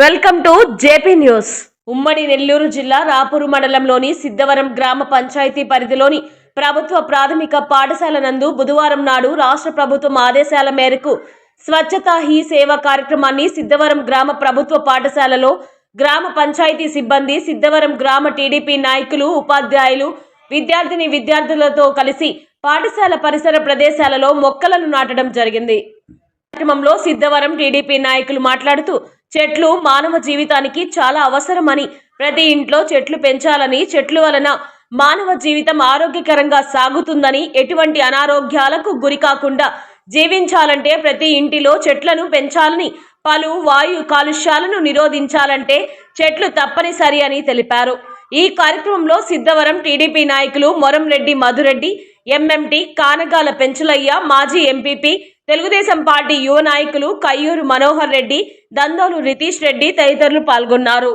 Welcome to JP news. ఉమ్మడి నెల్లూరు జిల్లా రాపూరు మండలంలోని సిద్ధవరం గ్రామ పంచాయతీ పరిధిలోని ప్రభుత్వ ప్రాథమిక పాఠశాల నందు బుధవారం నాడు రాష్ట్ర ప్రభుత్వం ఆదేశాల మేరకు స్వచ్ఛతా హీ సేవ కార్యక్రమాన్ని సిద్ధవరం గ్రామ ప్రభుత్వ పాఠశాలలో గ్రామ పంచాయతీ సిబ్బంది సిద్ధవరం గ్రామ టీడీపీ నాయకులు ఉపాధ్యాయులు విద్యార్థిని విద్యార్థులతో కలిసి పాఠశాల పరిసర ప్రదేశాలలో మొక్కలను నాటడం జరిగింది. కార్యక్రమంలో సిద్ధవరం టీడీపీ నాయకులు మాట్లాడుతూ చెట్లు మానవ జీవితానికి చాలా అవసరమని ప్రతి ఇంట్లో చెట్లు పెంచాలని చెట్లు వలన మానవ జీవితం ఆరోగ్యకరంగా సాగుతుందని ఎటువంటి అనారోగ్యాలకు గురి కాకుండా జీవించాలంటే ప్రతి ఇంటిలో చెట్లను పెంచాలని పలు వాయు కాలుష్యాలను నిరోధించాలంటే చెట్లు తప్పనిసరి అని తెలిపారు. ఈ కార్యక్రమంలో సిద్ధవరం టీడీపీ నాయకులు మొరంరెడ్డి మధురెడ్డి ఎంఎంటి కానగాల పెంచులయ్య మాజీ ఎంపీపీ తెలుగుదేశం పార్టీ యువ నాయకులు కయ్యూరు మనోహర్ రెడ్డి దందోలు రితీష్ రెడ్డి తదితరులు పాల్గొన్నారు.